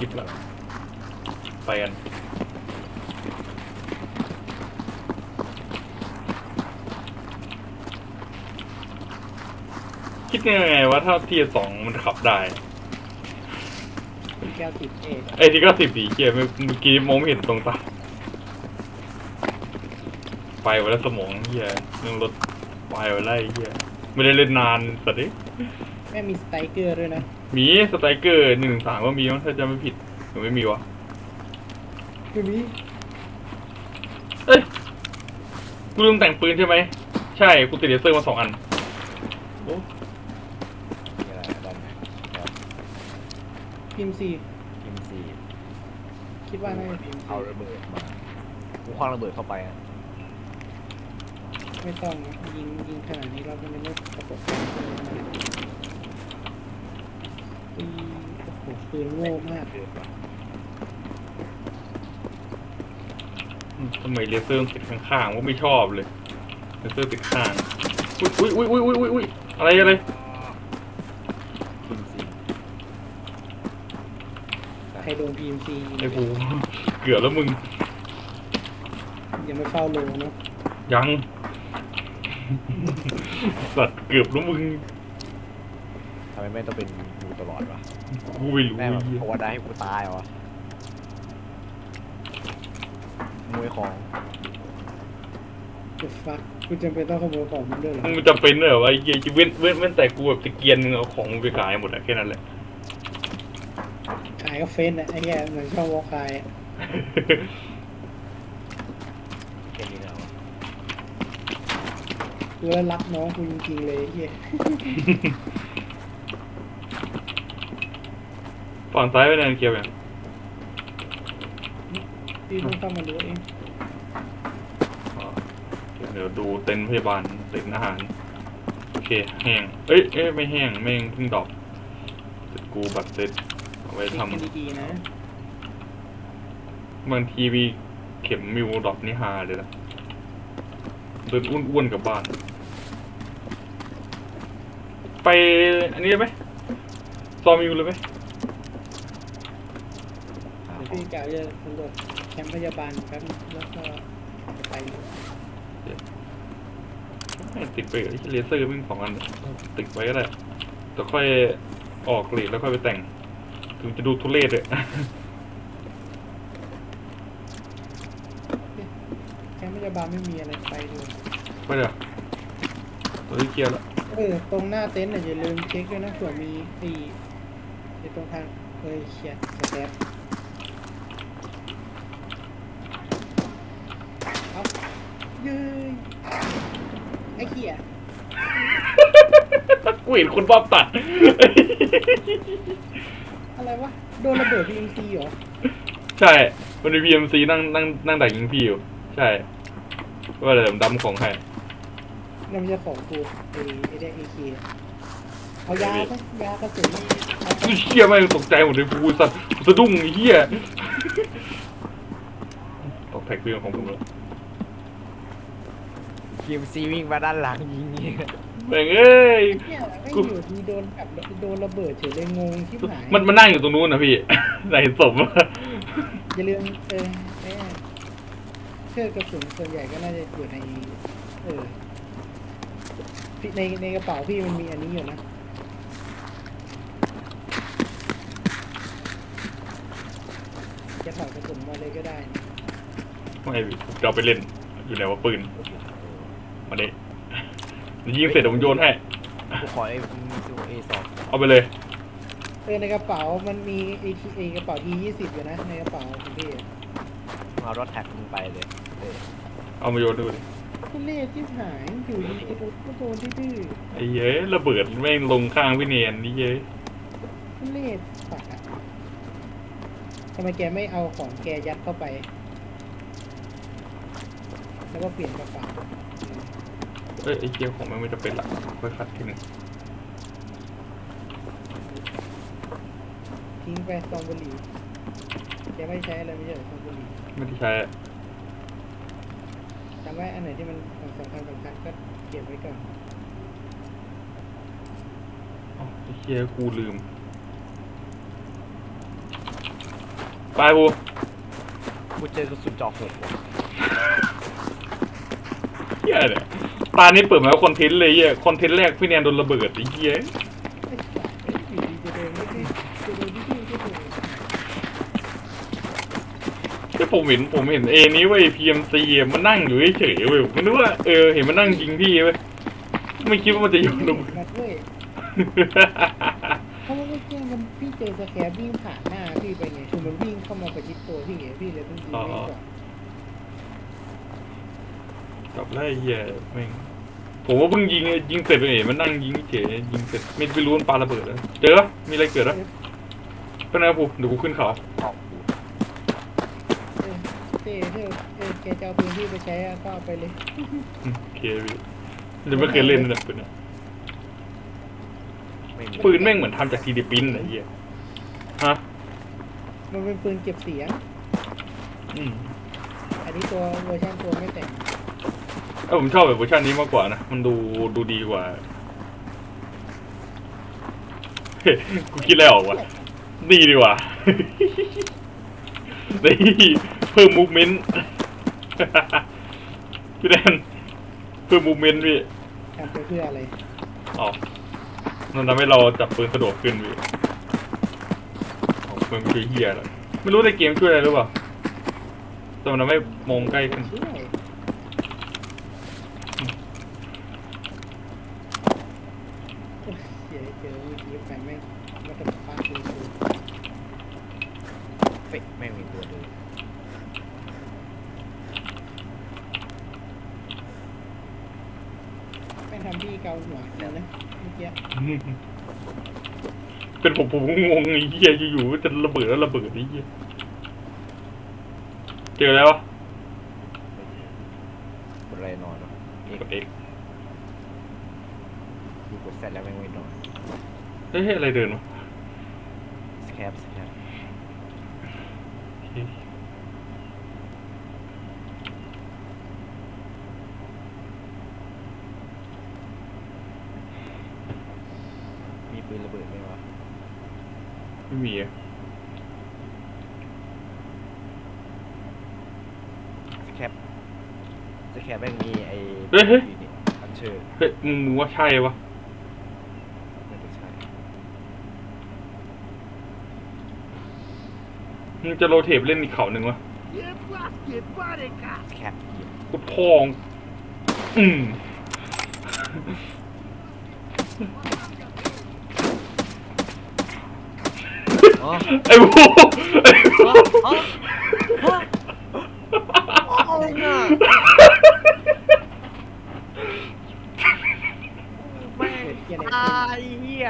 คลิปแล้วไปกันคิดยังไงว่าถ้าทีสองมันขับได้แก้วติดเอกไอ้ที่ก็สิบสีเกียร์เมื่อกี้มองไม่เห็นตรงตาไปไว้แล้วสมองเฮียเรื่องรถไปไว้แล้วไอ้เฮียไม่ได้เล่นนานสัตว์ดิแม่งมีสไตรเกอร์ด้วยนะ มีสไตรเกอร์หนึ่งสามก็มีมั้งถ้าจะไม่ผิดหรือไม่มีวะคือมีเอ้ยกูลืมแต่งปืนใช่ไหม ใช่กูติดเลเซอร์มาสองอันโอ้มีอะไรด้านไหนครับพิมพ์ซีพิมพ์ซีคิดว่าน่าจะพิมพ์เอาระเบิดมากูคว้างระเบิดเข้าไปอะไม่ต้องนะยิงยิงขนาดนี้เราไม่ได้ประกบปืน โอ้โหปืนโง่มากเกินว่ะทำไมเลเซอร์มันติดข้างๆว่าไม่ชอบเลย เลเซอร์ติดข้าง อุ้ยอุ้ยอุ้ยอุ้ยอุ้ยอุ้ยอะไรอะไรพิมพ์ซีใครโดนพีเอ็มซีไอ้หูเกือบแล้วมึง ยังไม่เข้าโลเนาะยัง สัตว์เกือบแล้วมึง ทำไมไม่ต้องเป็นกูตลอดวะกูไม่รู้แม่งแบบเหี้ยภาวนาให้กูตายเหรอวะมวยของจะฟักกูจำเป็นต้องขโมยของมันด้วยเหรอมึงจะเป็นเหรอวะไอ้เหี้ยเว้นเว้นเว้นแต่กูแบบตะเกียนมึงเอาของมึงไปขายหมดอะแค่นั้นแหละ ขายก็เฟ้นอะไอ้แย่เหมือนช่องวอลคายอะแค่นี้แล้วะกูแล้วรักน้องกูจริงๆเลยไอ้เฮีย ฝั่งซ้ายเป็นอันเกียวยังพี่ต้องเข้ามาดูเองอ๋อเดี๋ยวดูเต็นท์พยาบาลเต็นท์อาหาร โอเคแห้ง เอ้ยเอ้ยไม่แห้งแม่งเพิ่งดอกเสร็จกูบัตรเซ็ตเอาไว้เช็คทำ กันดีๆนะบางทีมีเข็มมิวดอกนี่ฮาเลยนะเดินอ้วนๆกลับบ้าน ไปอันนี้เลยไหมซอมิวเลยไหม หา เดี๋ยว ของ พี่กะจะสำรวจแคมป์พยาบาลแป๊บนึงแล้วก็จะไปไม่ติดไปกับไอ้เลเซอร์มิ่งสองอันติดไว้ก็ได้แต่ค่อยออกเลดแล้วค่อยไปแต่ง ถึงจะดูทุเรศเลยแคมป์พยาบาลไม่มีอะไรไปเลยไปเดี๋ยวตัวที่เคลียร์แล้วเออตรงหน้าเต็นท์น่ะอย่าลืมเช็คด้วยนะเผื่อมีไอ้ไอ้ตรงทางเฮ้ยเขียดสแตปเอา เย้ยไอ้เขียกูเห็นคนบ้าตัด อะไรวะ โดนระเบิด PMC เหรอ ใช่ มันมี PMC นั่งนั่งนั่งดักยิงพี่อยู่ ใช่ ว่าอะไรดำของใครนั่นไม่ใช่ของกูไอ้ไอ้เนี่ยไอ้เขียเอายาไหมยากระสุนเอากูเชี่ยไม่งตกใจหมดเลยกูสัตว์สะดุ้งไอ้เหี้ยตกแท็กเรื่องของผมแล้ว พิมพ์ซีวิ่งมาด้านหลังยิงเงี้ยแม่งเอ้ย เนี่ยไม่กู อยู่ดีโดนกับโดนระเบิดเฉยเลยงงที่หายมันมันนั่งอยู่ตรงนู้นนะพี่ ไหนเห็นศพวะอย่าลืมเออแม่เครื่องกระสุนส่วนใหญ่ก็น่าจะอยู่ในเออพี่ในในกระเป๋าพี่มันมีอันนี้อยู่นะจะถอดกระสุนมาเลยก็ได้นะไม่พี่จะเอาไปเล่นอยู่ไหนวะปืน มาดิยิงเสร็จเดี๋ยวผมโยนให้ กูขอไอ้ซูเอสองเอาไปเลย เออในกระเป๋ามันมีไอทีไอกระเป๋าทียี่สิบอยู่นะในกระเป๋าของพี่อะมึงเอารถแท็กมึงไปเลยเออเอามาโยนดูดิทุเล่ที่หายอยู่ดีไอ้โดนก็โดนดื้อไอ้เย้ยระเบิดแม่งลงข้างพี่เนียนนี่เย้ยๆทุเล่ปากอะทำไมแกไม่เอาของแกยัดเข้าไป แล้วก็เปลี่ยนกระเป๋า เอ้ยไอ้เกียวของมันไม่จะเป็นละค่อยคัดทีหนึงทิ้งไปซองบุหรี่แกไม่ใช้อะไรไม่ใช่เหรอซองบุหรี่ไม่ได้ใช้จำไว้อันไหนที่มันสำคัญสำคัญก็เก็บไว้ก่อนอ๋อไอ้เกียกูลืม ไปบูกูเจอกระสุนเจอกหกว่ะเฮียเนี่ย ตานี้เปิดมาว่าคอนเทนต์เลยเฮียคอนเทนต์แรกพี่แนนโดนระเบิดไอ้เฮียไอ้สัสไอ้อยู่ดีจะเดินไม่ได้จะเดินที่ที่ที่ถูกที่ผมเห็นผมเห็นเอนี้เว้ย PMC อะมันนั่งอยู่เฉยๆเว้ยผมไม่รู้ว่าเออเห็นมันนั่งยิงพี่เว้ยไม่คิดว่ามันจะอยู่ตรงนัดเว้ยเพราะว่าเมื่อกี้มันพี่เจอสแครปวิ่งผ่านหน้าพี่ไปไงคือมันวิ่งเข้ามาประชิดตัวพี่ไงพี่เลยต้องยิงไม่ก่อน กลับไล่เฮียแม่งผมว่าเพิ่งยิงยิงเสร็จไปเองมันนั่งยิงเฉยยิงเสร็จไม่ไม่รู้มันปาระเบิดแล้วเจอปะมีอะไรเกิดปะเป็นไงกูเดี๋ยวกูขึ้นเขาออกกูเออเต้เธอเออแกจะเอาปืนพี่ไปใช้อะก็เอาไปเลยอืมโอเคพี่เดี๋ยวไม่เคยเล่นเลยปืนเนี่ยไม่มีปืนแม่งเหมือนทำจากซีดีปินไอ้เหี้ยฮะมันเป็นปืนเก็บเสียงอืมอันนี้ตัวเวอร์ชันตัวไม่แต่ง เออผมชอบแบบเวอร์ชันนี้มากกว่านะ มันดูดูดีกว่าเฮ้ยกูคิดอะไรออกวะนี่ดีกว่า นี่เพิ่มมูฟเมนต์ พี่แดนเพิ่มมูฟเมนต์พี่ทำไปเพื่ออะไรอ๋อมันทำให้เราจับปืนสะดวกขึ้นพี่อ๋อมันไม่ใช่เฮียหรอกไม่รู้ในเกมช่วยอะไรหรือเปล่าแต่มันทำให้มองใกล้ขึ้น ช่วยเสียเจ อเมื่อกี้ไปไม่มาตะปาคือเฟ้ยแม่มีตัวดินไม่ทำพี่เกาหัวแล้วนะเมื่อกี้เป็นผมผมงงไอ้เหี้ยอยู่ๆจะระเบิดแล้วระเบิดไอ้เหี้ยเจอแล้ววะ บนอะไรนอนวะเอก กดเอก กูกดเสร็จแล้วแม่งไม่นอน เฮ้ยอะไรเดินวะสแคปสแคปโอเคมีปืนระเบิดไหมวะไม่มีอะสแคปสแคปแม่งมีไอ้เฮ้ยเฮ้ยอยู่นี่อันเชิญเฮ้ยมึงมึงว่าใช่ปะ ไม่ได้ใช่ มึง จะโรเทปเล่นอีกเขาหนึ่งวะสแคปยิงกูพอง อืมอ๋อไอ้บูไอ้บู อ๋ออ๋อ เอาน่ะแม่งตายเหี้ย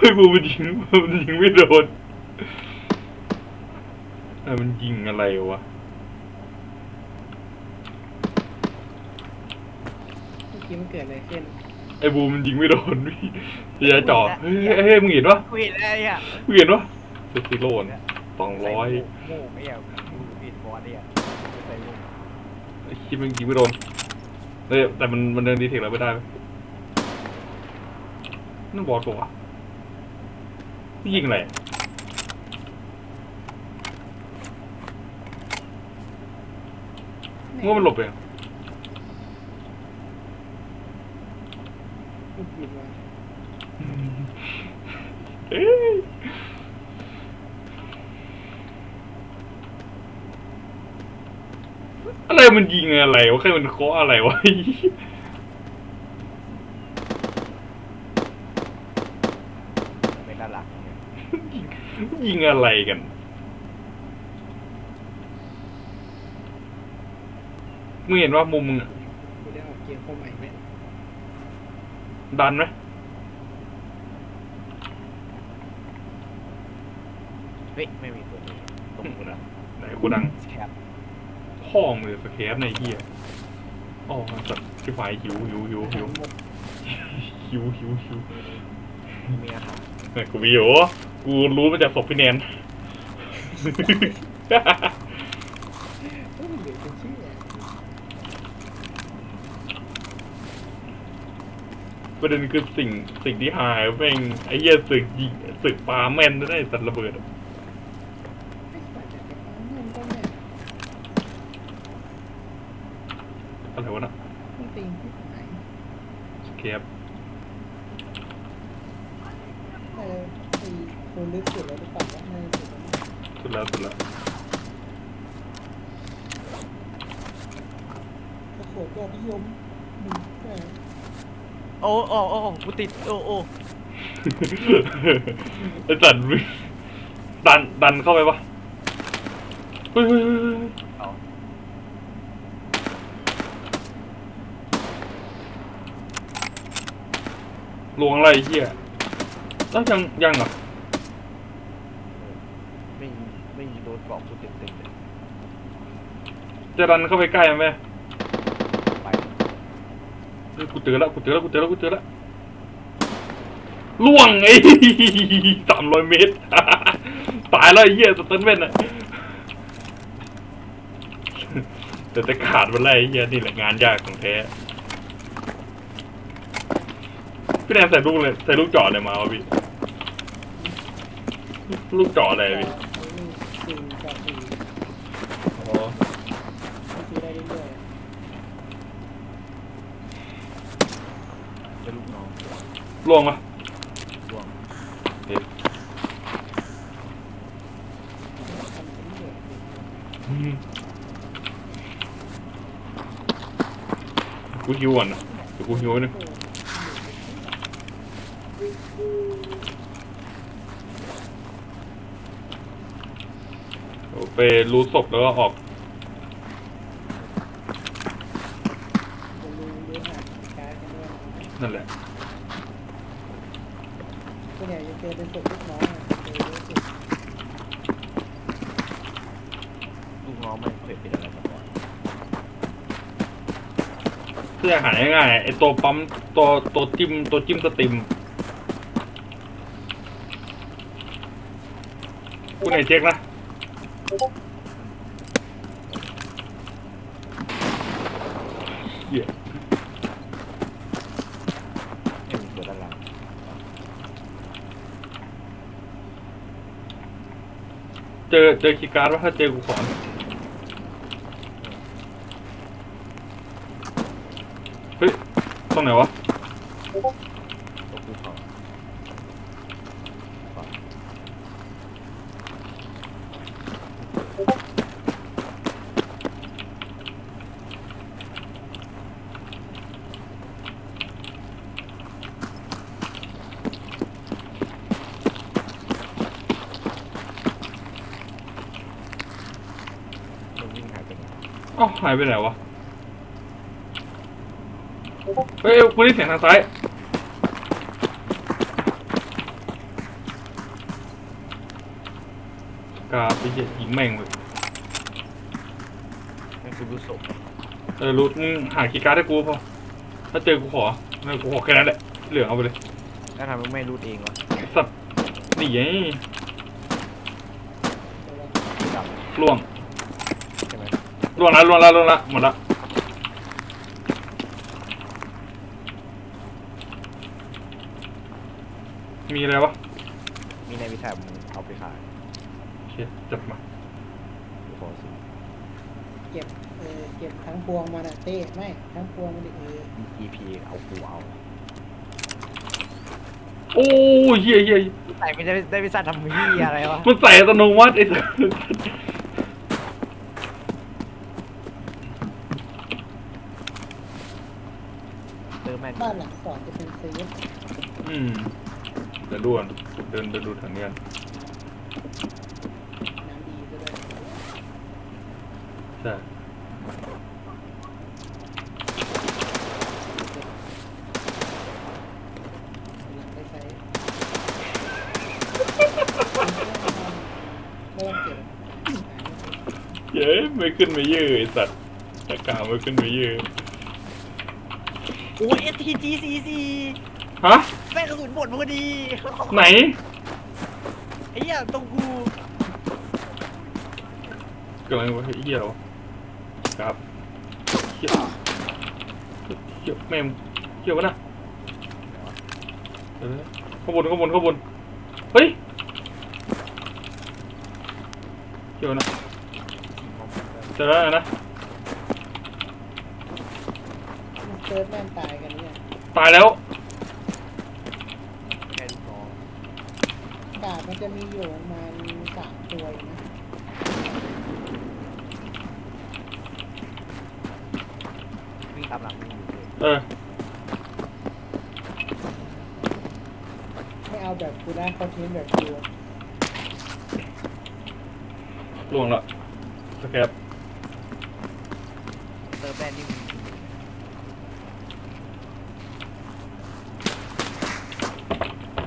ไอ้ บูมันยิงมันยิงไม่โดนเออมันยิงอะไรวะเมื่อกี้มันเกิดอะไรขึ้นไอ้บูมันยิงไม่โดนพี่อย่าจ่อเฮ้ยเฮ้ยเฮ้ยมึงเห็นปะกูเห็นอะไรอะมึงเห็นปะเซซิโร่เนี่ยสองร้อยโม่ไม่เอากูผิดบอสเนี่ยใส่โม่คิดมันยิงไม่โดนเฮ้ยแต่มันมันเดินดีเทคแล้วไม่ได้เว้ยนั่นบอสปะวะ นี่ยิงอะไรมึงว่ามันหลบเองมันยิงมาเอ้ยอะไรมันยิงอะไรวะใครมันเคาะอะไรวะ ไม่ด้านหลังเนี่ย ยิงอะไรกัน มึงเห็นว่ามุมมึงอะกูได้ออกเกมเข้าใหม่ไหมดันไหมเฮ้ย ไม่มีตัวนี้ตรงกูนะไหนกูดังสแคปพ่องเลยสแคปในเฮียอ๋อสัตว์ชิบหายหิวหิวหิวหิวหมดหิวหิวหิวมีอาหาร เฮ้ยกูมีอยู่ กูรู้มาจากศพพี่แนน เฮ้ยมันเหลือจะเชื่อประเด็นคือสิ่งสิ่งที่หายแม่งไอ้เหี้ยสึกยิงสึกปลาแม่นได้สัตว์ระเบิดอะไม่ใส่แต่ปั๊มเงินก็เนี่ยอะไรวะนะมันติงที่ไหนสเคป เออไอ้ คนลึกสุดแล้วหรือเปล่าวะในสุดแล้นะสุดแล้วสุดแล้วก็โคตรยอดนิยมอืมใช่โอ้โอ้โอ้กูติด โอ้โอ้ไอ้สัตว์วิ่งดันดันเข้าไปปะเฮ้ยเฮ้ยเฮ้ยเฮ้ยเอาลวงอะไรไอ้เหี้ยแล้วยังยังเหรอ ไม่ ไม่โดนเกาะกูเต็มเต็มๆเลยจะดันเข้าไปใกล้ไหมไปเฮ้ยกูเจอแล้วกูเจอแล้วกูเจอแล้วกูเจอแล้วล่วงไอ้สามร้อยเมตร ตายแล้วไอ้เหี้ยสเตนเว่นอะแต่จะขาดมันไรไอ้เหี้ยนี่แหละงานยากของแท้พี่แนนใส่ลูกเลยใส่ลูกเจาะเลยมาวะพี่ ลูกเจาะอะไรอะพี่ ไอ้นี่สี่กับสี่ อ๋อ มันซื้อได้เรื่อย เป็นลูกน้อง ล่วงปะร่วงเอ๊ะๆทำเป็นเรื่อยอืมกูหิวก่อนนะเดี๋ยวกูหิวนึงเดี๋ยวไปรู้ศพแล้วก็ออก ๆจะรู้เรื่องหาการกันด้วยนะ นั่นแหละ ส่วนใหญ่จะเจอเป็นศพลูกน้องอะเจอเยอะสุด ลูกน้องไม่เคยเป็นอะไรมาก่อน เพื่อหายง่ายๆ ไอตัวปั๊มตัวตัวจิ้มตัวจิ้มสติมกูไหนเช็คนะเหี้ยไม่มีตัวด้านหลังเจอเจอคีย์การ์ดว่าถ้าเจอกูขอเฮ้ย ตรงไหนวะตัวภูเขาฝั่งมันวิ่งหายไปไหนอ้าวหายไปไหนวะ เฮ้ยกูได้เสียงทางซ้าย กาไปเหี้ยยิงแม่งเลยนั่นคือรู้ศพเออรู้มึงหาคีย์การ์ดให้กูพอถ้าเจอกูขอไม่กูขอแค่นั้นแหละเหลืองเอาไปเลย แล้วทำไมไม่รู้เองวะสัตว์นี่ไงแต่ว่าจับล่วงใช่ไหมล่วงละล่วงละล่วงละหมดละ มีอะไรวะมีในวิชามึงเอาไปขายโอเคจับมากูขอซื้อเก็บเออเก็บทั้งพวงมาน่ะเต้ไม่ทั้งพวงมันดิเออ EP เอากูเอาโอ้ยเฮียเฮียใส่ไม่ได้ได้วิชาทำเฮียอะไรวะมันใส่อัตโนมัติไอ้สัสเติมแม่นบ้านหลังสองจะเป็นเซฟอืม เดี๋ยวดูก่อนเดินเดินดูทางนี้กันน้ำดีก็ได้ใช่หลังได้ใช้ก็ต้องเก็บเย้ไม่ขึ้นไม่ยืดไอ้สัตว์ตะกร้าไม่ขึ้นไม่ยืด โอ้ย STG 44 ฮะ แม่งกระสุนหมดพอดีไหน ไอ้เหี้ยตรงกูเกิดอะไรวะไอ้เหี้ยเหรอครับเหี้ยเหี้ยแม่งเหี้ยวะน่ะเออข้างบนข้างบนข้างบนเฮ้ยเดี๋ยวนะเจอแล้วนะมันเซิร์ฟแม่งตายกันเนี่ยตายแล้ว แค่ลูกน้อง กาดมัน จะมีอยู่ประมาณสามตัวเองนะวิ่งตามหลังมึงอยู่เลยเออ ไม่เอาแบบกูนะเขาทิ้งแบบกูล่วงละสแคปเติมแบนนี่มึง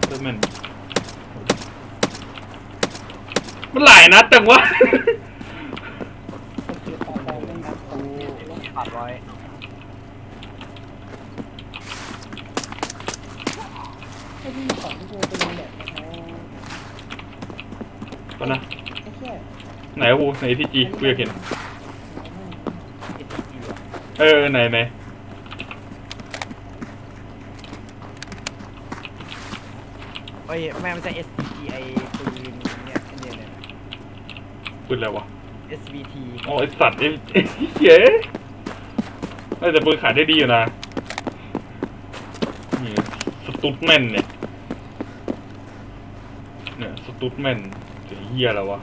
เติมแมน มันหลายนัดจังวะก็คือตอนเราไม่นับของเนี่ยไปแล้วปัดไว้ไอ้ที่ของที่กูไปลงแบบเขาตอนนะ ไม่ใช่ไหนวะกูไหนที่จีกูอยากเห็น เออไหนไหนเอ้ยแม่ม่ใช่ SPG ไอปืนเนี่ยไอ้เนี่ยเนี่ย ปืนอะไรวะ SVT อ๋อไอสัตว์ไอ้ไอ้เหี้ยเอ้ยแต่ปืนขายได้ดีอยู่นะนี่สตูดแมนเนี่ยเนี่ยสตูดแมนเสียเหี้ยแล้ววะ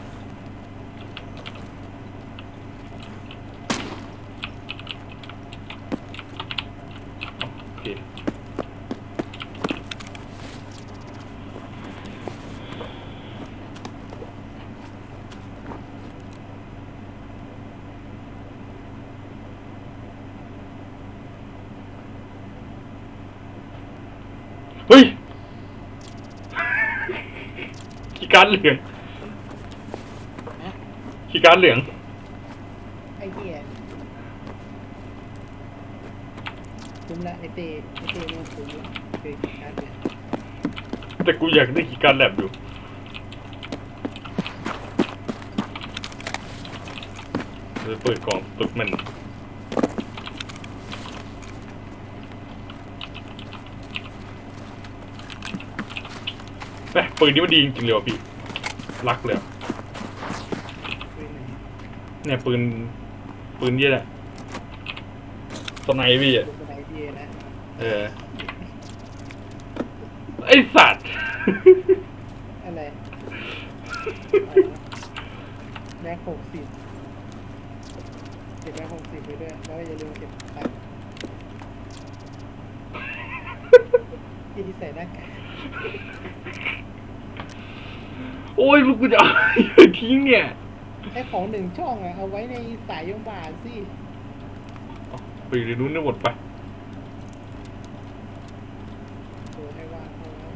เฮ้ยคีย์การ์ดเหลืองนะคีย์การ์ดเหลือง ไอ้เหี้ยคุ้มละไอ้เต้ไอ้เต้เนี่ยคุ้มละคือการเนี่ยแต่กูอยากได้คีย์การ์ดแลบอยู่เดี๋ยวเปิดกล่องตึกมัน แหมปืนนี้มันดีจริงๆเลยว่ะพี่ รักเลยอะคือไหนเนี่ยปืน ปืนเยี่ยแหละสไนป์พี่อะดูเป็นไอเดียนะเออ ไอสัตว์ อะไรแม็กหกสิบเก็บแม็กหกสิบไปด้วยแล้วอย่าลืมเก็บตังค์ที่ที่ใส่หน้ากาก โอ้ยลูกกูจะเอาทิ้งเนี่ยไอ้ของหนึ่งช่องอะเอาไว้ในสายยงบาทสิไปเรียนนู้นได้หมดไปโอ้ให้ว่างเอาไว้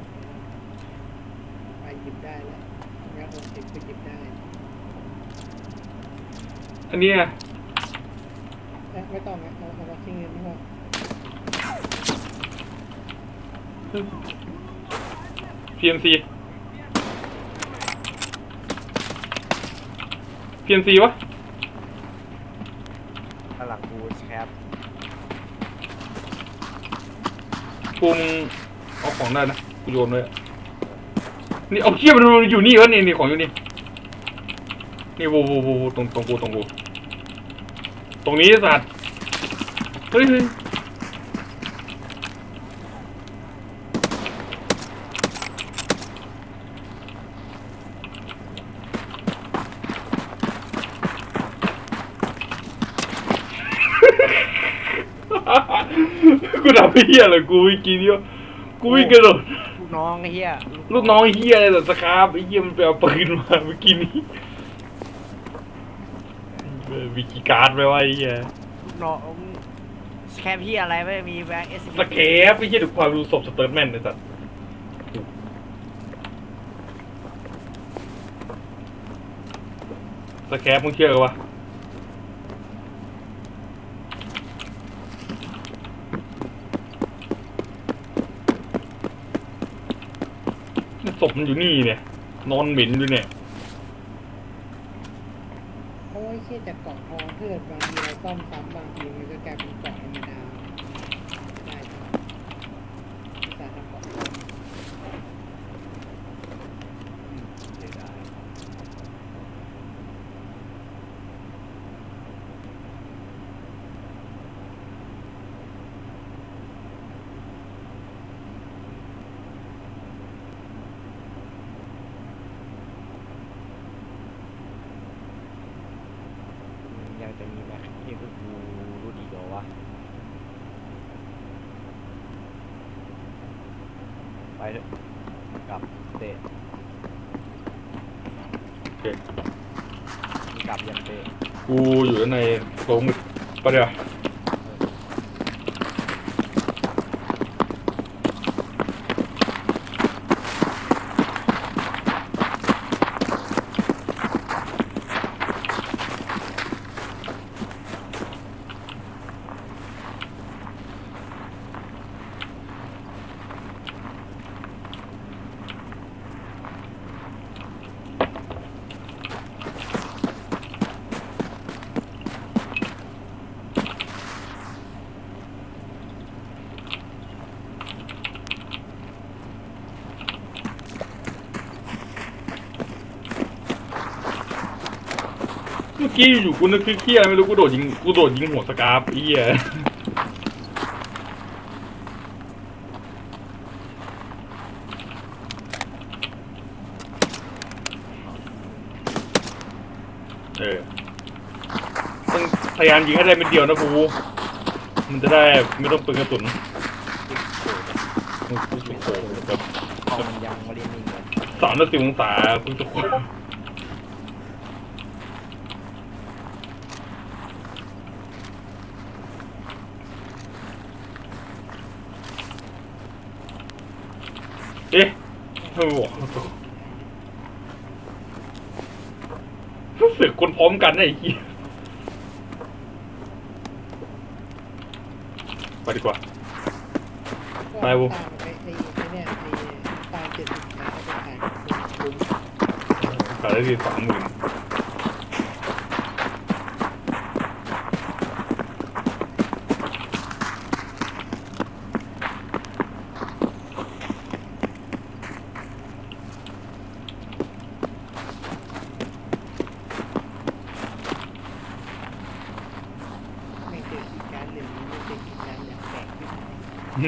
ไปหยิบได้แล้วแม็กหกสิบก็หยิบได้อันเนี้ยเอ๊ะไม่ต้องนะเอาเอามาทิ้งเงินไม่พอพีเอ็มซี พีเอ็มซีวะด้านหลังกูแคปกูมงเอาของได้นะกูโยนเลยนี่เอาเทียบมันอยู่นี่วะนี่นี่ของอยู่นี่นี่วูวูวูวูตรงตรงกูตรงกูตรงนี้สัตว์เฮ้ยเฮ้ย กูทำ ไอ้เหี้ยอะไรกูเมื่อกี้เนี่ยกูวิ่งกระโดดลูกน้องไอ้เหี้ยลูกน้องไอ้เหี้ยอะไรแต่สครับไอ้เหี้ยมันไปเอาปืนมาเมื่อกี้นี้เออวิกิการ์ดไปว่าไอ้เหี้ยลูกน้องแคปเหี้ยอะไรไม่มีแบงค์ SVT สแคปไอ้เหี้ยดูความดูศพสเติร์ทแมนไอ้สัสสแคปมึงเชื่อกันวะ ศพมันอยู่นี่เนี่ย นอนเหม็นอยู่เนี่ย โอ้ยเชี่ยจากกล่องทองเพื่อนบางทีเราซ่อมซ้ำบางทีมันก็กลายเป็นกล่องธรรมดาได้าห์ทำกล่องทอง เถอะ กลับเตะโอเคมีกลับยังเตะกูอยู่ด้านในโรงมืดปะเดี๋ยวเมื่อ กี้อยู่กูนึกเครียดๆไม่รู้กูโดดยิงกูโดดยิงหัวสกาฟไอ้เหี้ยเออต้องพยายามยิงให้ได้เป็นเดียวนะภูมันจะได้ไม่ต้องเปลืองกระสุนโอ้โหแบบกล้องมันยังไม่ได้นิ่งเลยสามนาทีองศาคุณทุกคนเอ๊ะ โอ้โหรู้สึกคนพร้อมกันนะไอ้เหี้ยไปดีกว่า ไปบุตามไอ้ไอ้ไอ้เนี่ยไอ้ตามเจ็ดสิบแล้วก็จะขายคุ้มขายได้ที่สองหมื่นไม่เจอขีดการเหลืองไม่เจอขีดการอย่างแปลกที่ไหน อืม ป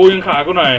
ูยิงขากูหน่อย